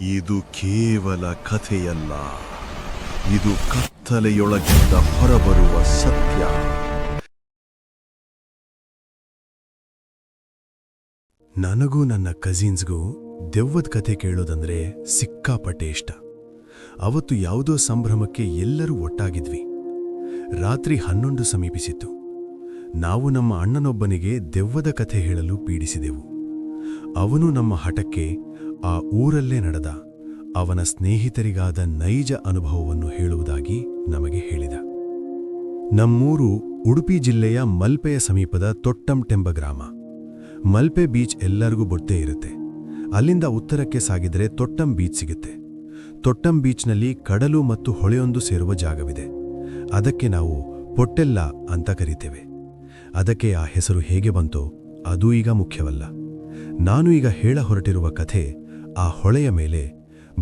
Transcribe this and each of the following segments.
ಇದು ಕೇವಲ ಕಥೆಯಲ್ಲ. ಇದು ಕತ್ತಲೆಯೊಳಗಿಂದ ಹೊರಬರುವ ಸತ್ಯ. ನನಗೂ ನನ್ನ ಕಸಿನ್ಸ್ಗೂ ದೆವ್ವದ ಕಥೆ ಕೇಳೋದಂದ್ರೆ ಸಿಕ್ಕಾಪಟ್ಟೆ ಇಷ್ಟ. ಅವತ್ತು ಯಾವುದೋ ಸಂಭ್ರಮಕ್ಕೆ ಎಲ್ಲರೂ ಒಟ್ಟಾಗಿದ್ವಿ. ರಾತ್ರಿ ಹನ್ನೊಂದು ಸಮೀಪಿಸಿತ್ತು. ನಾವು ನಮ್ಮ ಅಣ್ಣನೊಬ್ಬನಿಗೆ ದೆವ್ವದ ಕಥೆ ಹೇಳಲು ಪೀಡಿಸಿದೆವು. ಅವನು ನಮ್ಮ ಹಠಕ್ಕೆ ಆ ಊರಲ್ಲೇ ನಡೆದ ಅವನ ಸ್ನೇಹಿತರಿಗಾದ ನೈಜ ಅನುಭವವನ್ನು ಹೇಳುವುದಾಗಿ ನಮಗೆ ಹೇಳಿದ. ನಮ್ಮೂರು ಉಡುಪಿ ಜಿಲ್ಲೆಯ ಮಲ್ಪೆಯ ಸಮೀಪದ ತೊಟ್ಟಂಟೆಂಬ ಗ್ರಾಮ. ಮಲ್ಪೆ ಬೀಚ್ ಎಲ್ಲರಿಗೂ ಬೊಟ್ಟೆ ಇರುತ್ತೆ. ಅಲ್ಲಿಂದ ಉತ್ತರಕ್ಕೆ ಸಾಗಿದರೆ ತೊಟ್ಟಂ ಬೀಚ್ ಸಿಗುತ್ತೆ. ತೊಟ್ಟಂ ಬೀಚ್ನಲ್ಲಿ ಕಡಲು ಮತ್ತು ಹೊಳೆಯೊಂದು ಸೇರುವ ಜಾಗವಿದೆ. ಅದಕ್ಕೆ ನಾವು ಪೊಟ್ಟೆಲ್ಲ ಅಂತ ಕರೀತೇವೆ. ಅದಕ್ಕೆ ಆ ಹೆಸರು ಹೇಗೆ ಬಂತೋ ಅದೂ ಈಗ ಮುಖ್ಯವಲ್ಲ. ನಾನು ಈಗ ಹೇಳ ಹೊರಟಿರುವ ಕಥೆ ಆ ಹೊಳೆಯ ಮೇಲೆ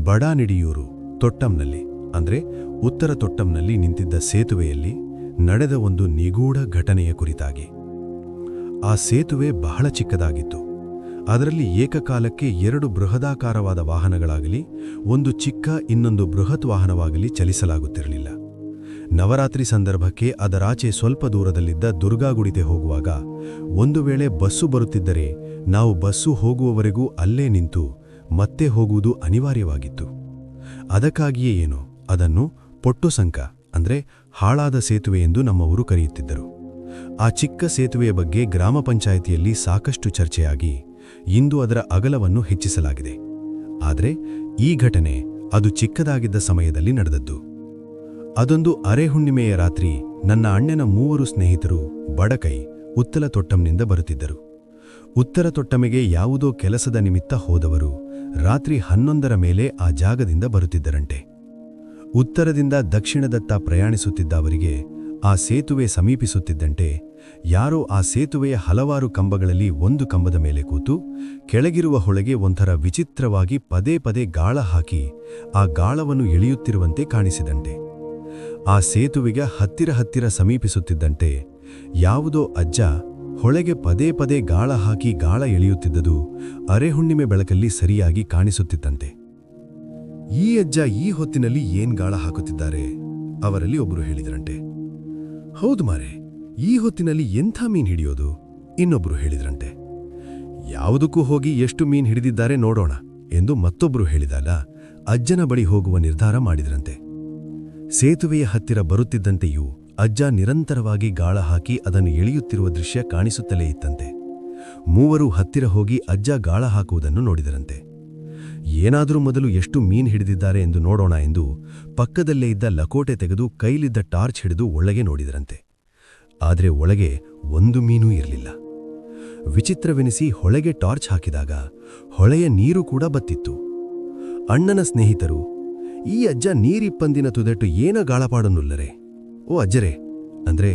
ಬಡಾನಿಡಿಯೂರು ತೊಟ್ಟಂನಲ್ಲಿ, ಅಂದ್ರೆ ಉತ್ತರ ತೊಟ್ಟಂನಲ್ಲಿ ನಿಂತಿದ್ದ ಸೇತುವೆಯಲ್ಲಿ ನಡೆದ ಒಂದು ನಿಗೂಢ ಘಟನೆಯ ಕುರಿತಾಗಿ. ಆ ಸೇತುವೆ ಬಹಳ ಚಿಕ್ಕದಾಗಿತ್ತು. ಅದರಲ್ಲಿ ಏಕಕಾಲಕ್ಕೆ ಎರಡು ಬೃಹದಾಕಾರವಾದ ವಾಹನಗಳಾಗಲಿ, ಒಂದು ಚಿಕ್ಕ ಇನ್ನೊಂದು ಬೃಹತ್ ವಾಹನವಾಗಲಿ ಚಲಿಸಲಾಗುತ್ತಿರಲಿಲ್ಲ. ನವರಾತ್ರಿ ಸಂದರ್ಭಕ್ಕೆ ಅದರಾಚೆ ಸ್ವಲ್ಪ ದೂರದಲ್ಲಿದ್ದ ದುರ್ಗಾಗುಡಿತೆ ಹೋಗುವಾಗ ಒಂದು ವೇಳೆ ಬಸ್ಸು ಬರುತ್ತಿದ್ದರೆ, ನಾವು ಬಸ್ಸು ಹೋಗುವವರೆಗೂ ಅಲ್ಲೇ ನಿಂತು ಮತ್ತೆ ಹೋಗುವುದು ಅನಿವಾರ್ಯವಾಗಿತ್ತು. ಅದಕ್ಕಾಗಿಯೇ ಏನು? ಅದನ್ನು ಪೊಟ್ಟು ಸಂಕ, ಅಂದ್ರೆ ಹಾಳಾದ ಸೇತುವೆ ಎಂದು ನಮ್ಮವರು ಕರೆಯುತ್ತಿದ್ದರು. ಆ ಚಿಕ್ಕ ಸೇತುವೆಯ ಬಗ್ಗೆ ಗ್ರಾಮ ಪಂಚಾಯಿತಿಯಲ್ಲಿ ಸಾಕಷ್ಟು ಚರ್ಚೆಯಾಗಿ ಇಂದು ಅದರ ಅಗಲವನ್ನು ಹೆಚ್ಚಿಸಲಾಗಿದೆ. ಆದರೆ ಈ ಘಟನೆ ಅದು ಚಿಕ್ಕದಾಗಿದ್ದ ಸಮಯದಲ್ಲಿ ನಡೆದದ್ದು. ಅದೊಂದು ಅರೆಹುಣ್ಣಿಮೆಯ ರಾತ್ರಿ ನನ್ನ ಅಣ್ಣನ ಮೂವರು ಸ್ನೇಹಿತರು ಬಡಕೈ ಉತ್ತಲ ತೊಟ್ಟಂನಿಂದ ಬರುತ್ತಿದ್ದರು. ಉತ್ತರ ತೊಟ್ಟಮೆಗೆ ಯಾವುದೋ ಕೆಲಸದ ನಿಮಿತ್ತ ಹೋದವರು ರಾತ್ರಿ ಹನ್ನೊಂದರ ಮೇಲೆ ಆ ಜಾಗದಿಂದ ಬರುತ್ತಿದ್ದರಂತೆ. ಉತ್ತರದಿಂದ ದಕ್ಷಿಣದತ್ತ ಪ್ರಯಾಣಿಸುತ್ತಿದ್ದ ಅವರಿಗೆ ಆ ಸೇತುವೆ ಸಮೀಪಿಸುತ್ತಿದ್ದಂತೆ ಯಾರೋ ಆ ಸೇತುವೆಯ ಹಲವಾರು ಕಂಬಗಳಲ್ಲಿ ಒಂದು ಕಂಬದ ಮೇಲೆ ಕೂತು ಕೆಳಗಿರುವ ಹೊಳೆಗೆ ಒಂಥರ ವಿಚಿತ್ರವಾಗಿ ಪದೇ ಪದೇ ಗಾಳ ಹಾಕಿ ಆ ಗಾಳವನ್ನು ಎಳೆಯುತ್ತಿರುವಂತೆ ಕಾಣಿಸಿದಂತೆ. ಆ ಸೇತುವೆಗೆ ಹತ್ತಿರ ಹತ್ತಿರ ಸಮೀಪಿಸುತ್ತಿದ್ದಂತೆ ಯಾವುದೋ ಅಜ್ಜ ಹೊಳೆಗೆ ಪದೇ ಪದೇ ಗಾಳ ಹಾಕಿ ಗಾಳ ಎಳೆಯುತ್ತಿದ್ದುದು ಅರೆಹುಣ್ಣಿಮೆ ಬೆಳಕಲ್ಲಿ ಸರಿಯಾಗಿ ಕಾಣಿಸುತ್ತಿತ್ತಂತೆ. ಈ ಅಜ್ಜ ಈ ಹೊತ್ತಿನಲ್ಲಿ ಏನ್ ಗಾಳ ಹಾಕುತ್ತಿದ್ದಾರೆ? ಅವರಲ್ಲಿ ಒಬ್ಬರು ಹೇಳಿದರಂತೆ. ಹೌದು ಮಾರೆ, ಈ ಹೊತ್ತಿನಲ್ಲಿ ಎಂಥ ಮೀನ್ ಹಿಡಿಯೋದು? ಇನ್ನೊಬ್ರು ಹೇಳಿದ್ರಂತೆ. ಯಾವುದಕ್ಕೂ ಹೋಗಿ ಎಷ್ಟು ಮೀನ್ ಹಿಡಿದಿದ್ದಾರೆ ನೋಡೋಣ ಎಂದು ಮತ್ತೊಬ್ಬರು ಹೇಳಿದಾಗ ಅಜ್ಜನ ಬಳಿ ಹೋಗುವ ನಿರ್ಧಾರ ಮಾಡಿದ್ರಂತೆ. ಸೇತುವೆಯ ಹತ್ತಿರ ಬರುತ್ತಿದ್ದಂತೆಯೂ ಅಜ್ಜ ನಿರಂತರವಾಗಿ ಗಾಳ ಹಾಕಿ ಅದನ್ನು ಎಳೆಯುತ್ತಿರುವ ದೃಶ್ಯ ಕಾಣಿಸುತ್ತಲೇ ಇತ್ತಂತೆ. ಮೂವರು ಹತ್ತಿರ ಹೋಗಿ ಅಜ್ಜ ಗಾಳ ಹಾಕುವುದನ್ನು ನೋಡಿದರಂತೆ. ಏನಾದರೂ ಮೊದಲು ಎಷ್ಟು ಮೀನ್ ಹಿಡಿದಿದ್ದಾರೆ ಎಂದು ನೋಡೋಣ ಎಂದು ಪಕ್ಕದಲ್ಲೇ ಇದ್ದ ಲಕೋಟೆ ತೆಗೆದು ಕೈಲಿದ್ದ ಟಾರ್ಚ್ ಹಿಡಿದು ಒಳಗೆ ನೋಡಿದರಂತೆ. ಆದರೆ ಒಳಗೆ ಒಂದು ಮೀನೂ ಇರಲಿಲ್ಲ. ವಿಚಿತ್ರವೆನಿಸಿ ಹೊಳೆಗೆ ಟಾರ್ಚ್ ಹಾಕಿದಾಗ ಹೊಳೆಯ ನೀರು ಕೂಡ ಬತ್ತಿತ್ತು. ಅಣ್ಣನ ಸ್ನೇಹಿತರು, ಈ ಅಜ್ಜ ನೀರಿಪ್ಪಂದಿನ ತುದಟ್ಟು ಏನ ಗಾಳಪಾಡನ್ನುಲ್ಲರೆ ಓ ಅಜ್ಜರೇ, ಅಂದ್ರೆ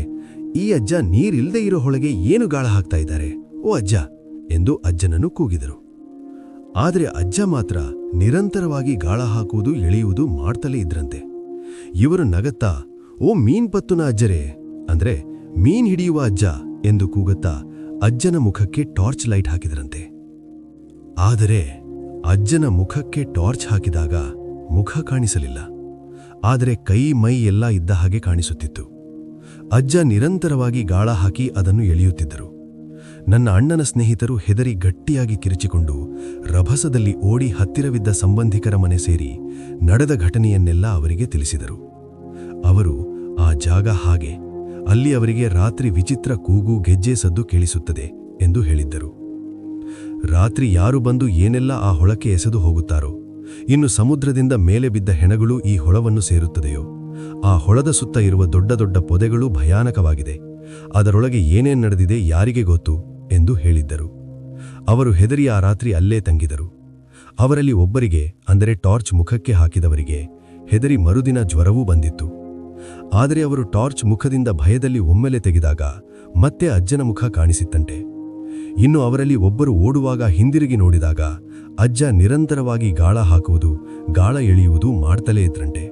ಈ ಅಜ್ಜ ನೀರಿಲ್ಲದೆ ಇರೋ ಹೊಳೆಗೆ ಏನು ಗಾಳ ಹಾಕ್ತಾ ಇದ್ದಾರೆ? ಓ ಅಜ್ಜ, ಎಂದು ಅಜ್ಜನನ್ನು ಕೂಗಿದರು. ಆದರೆ ಅಜ್ಜ ಮಾತ್ರ ನಿರಂತರವಾಗಿ ಗಾಳ ಹಾಕುವುದು, ಎಳೆಯುವುದು ಮಾಡ್ತಲೇ ಇದ್ರಂತೆ. ಇವರು ನಗತ್ತಾ, ಓ ಮೀನ್ ಪತ್ತುನ ಅಜ್ಜರೇ, ಅಂದ್ರೆ ಮೀನ್ ಹಿಡಿಯುವ ಅಜ್ಜ, ಎಂದು ಕೂಗುತ್ತಾ ಅಜ್ಜನ ಮುಖಕ್ಕೆ ಟಾರ್ಚ್ ಲೈಟ್ ಹಾಕಿದರಂತೆ. ಆದರೆ ಅಜ್ಜನ ಮುಖಕ್ಕೆ ಟಾರ್ಚ್ ಹಾಕಿದಾಗ ಮುಖ ಕಾಣಿಸಲಿಲ್ಲ. ಆದರೆ ಕೈ ಮೈ ಎಲ್ಲ ಇದ್ದ ಹಾಗೆ ಕಾಣಿಸುತ್ತಿತ್ತು. ಅಜ್ಜ ನಿರಂತರವಾಗಿ ಗಾಳ ಹಾಕಿ ಅದನ್ನು ಎಳೆಯುತ್ತಿದ್ದರು. ನನ್ನ ಅಣ್ಣನ ಸ್ನೇಹಿತರು ಹೆದರಿ ಗಟ್ಟಿಯಾಗಿ ಕಿರಿಚಿಕೊಂಡು ರಭಸದಲ್ಲಿ ಓಡಿ ಹತ್ತಿರವಿದ್ದ ಸಂಬಂಧಿಕರ ಮನೆ ಸೇರಿ ನಡೆದ ಘಟನೆಯನ್ನೆಲ್ಲ ಅವರಿಗೆ ತಿಳಿಸಿದರು. ಅವರು ಆ ಜಾಗ ಹಾಗೆ, ಅಲ್ಲಿ ಅವರಿಗೆ ರಾತ್ರಿ ವಿಚಿತ್ರ ಕೂಗು ಗೆಜ್ಜೆ ಸದ್ದು ಕೇಳಿಸುತ್ತದೆ ಎಂದು ಹೇಳಿದ್ದರು. ರಾತ್ರಿ ಯಾರು ಬಂದು ಏನೆಲ್ಲ ಆ ಹೊಳಕ್ಕೆ ಎಸೆದು ಹೋಗುತ್ತಾರೋ ಇನ್ನು ಸಮುದ್ರದಿಂದ ಮೇಲೆ ಬಿದ್ದ ಹೆಣಗಳು ಈ ಹೊಳವನ್ನು ಸೇರುತ್ತದೆಯೋ? ಆ ಹೊಳದ ಸುತ್ತ ಇರುವ ದೊಡ್ಡ ದೊಡ್ಡ ಪೊದೆಗಳು ಭಯಾನಕವಾಗಿದೆ. ಅದರೊಳಗೆ ಏನೇನ್ ನಡೆದಿದೆ ಯಾರಿಗೆ ಗೊತ್ತು? ಎಂದು ಹೇಳಿದ್ದರು. ಅವರು ಹೆದರಿ ಆ ರಾತ್ರಿ ಅಲ್ಲೇ ತಂಗಿದರು. ಅವರಲ್ಲಿ ಒಬ್ಬರಿಗೆ, ಅಂದರೆ ಟಾರ್ಚ್ ಮುಖಕ್ಕೆ ಹಾಕಿದವರಿಗೆ, ಹೆದರಿ ಮರುದಿನ ಜ್ವರವೂ ಬಂದಿತ್ತು. ಆದರೆ ಅವರು ಟಾರ್ಚ್ ಮುಖದಿಂದ ಭಯದಲ್ಲಿ ಒಮ್ಮೆಲೆ ತೆಗೆದಾಗ ಮತ್ತೆ ಅಜ್ಜನ ಮುಖ ಕಾಣಿಸಿತ್ತಂತೆ. ಇನ್ನು ಅವರಲ್ಲಿ ಒಬ್ಬರು ಓಡುವಾಗ ಹಿಂದಿರುಗಿ ನೋಡಿದಾಗ ಅಜ್ಜ ನಿರಂತರವಾಗಿ ಗಾಳ ಹಾಕುವುದು, ಗಾಳ ಎಳೆಯುವುದು ಮಾಡ್ತಲೇ ಇದ್ರಂತೆ.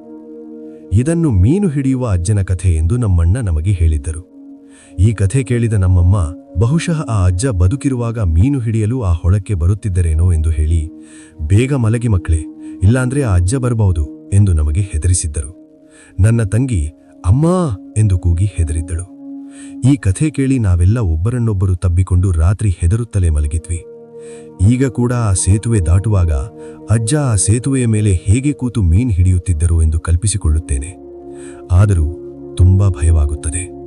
ಇದನ್ನು ಮೀನು ಹಿಡಿಯುವ ಅಜ್ಜನ ಕಥೆ ಎಂದು ನಮ್ಮಣ್ಣ ನಮಗೆ ಹೇಳಿದ್ದರು. ಈ ಕಥೆ ಕೇಳಿದ ನಮ್ಮಮ್ಮ, ಬಹುಶಃ ಆ ಅಜ್ಜ ಬದುಕಿರುವಾಗ ಮೀನು ಹಿಡಿಯಲು ಆ ಹೊಳಕ್ಕೆ ಬರುತ್ತಿದ್ದರೇನೋ ಎಂದು ಹೇಳಿ, ಬೇಗ ಮಲಗಿ ಮಕ್ಕಳೇ, ಇಲ್ಲಾಂದ್ರೆ ಆ ಅಜ್ಜ ಬರಬಹುದು ಎಂದು ನಮಗೆ ಹೆದರಿಸಿದ್ದರು. ನನ್ನ ತಂಗಿ, ಅಮ್ಮಾ ಎಂದು ಕೂಗಿ ಹೆದರಿದ್ದಳು. ಈ ಕಥೆ ಕೇಳಿ ನಾವೆಲ್ಲ ಒಬ್ಬರನ್ನೊಬ್ಬರು ತಬ್ಬಿಕೊಂಡು ರಾತ್ರಿ ಹೆದರುತ್ತಲೇ ಮಲಗಿದ್ವಿ. ಈಗ ಕೂಡ ಆ ಸೇತುವೆ ದಾಟುವಾಗ ಅಜ್ಜ ಆ ಸೇತುವೆಯ ಮೇಲೆ ಹೇಗೆ ಕೂತು ಮೀನ್ ಹಿಡಿಯುತ್ತಿದ್ದರು ಎಂದು ಕಲ್ಪಿಸಿಕೊಳ್ಳುತ್ತೇನೆ. ಆದರೂ ತುಂಬಾ ಭಯವಾಗುತ್ತದೆ.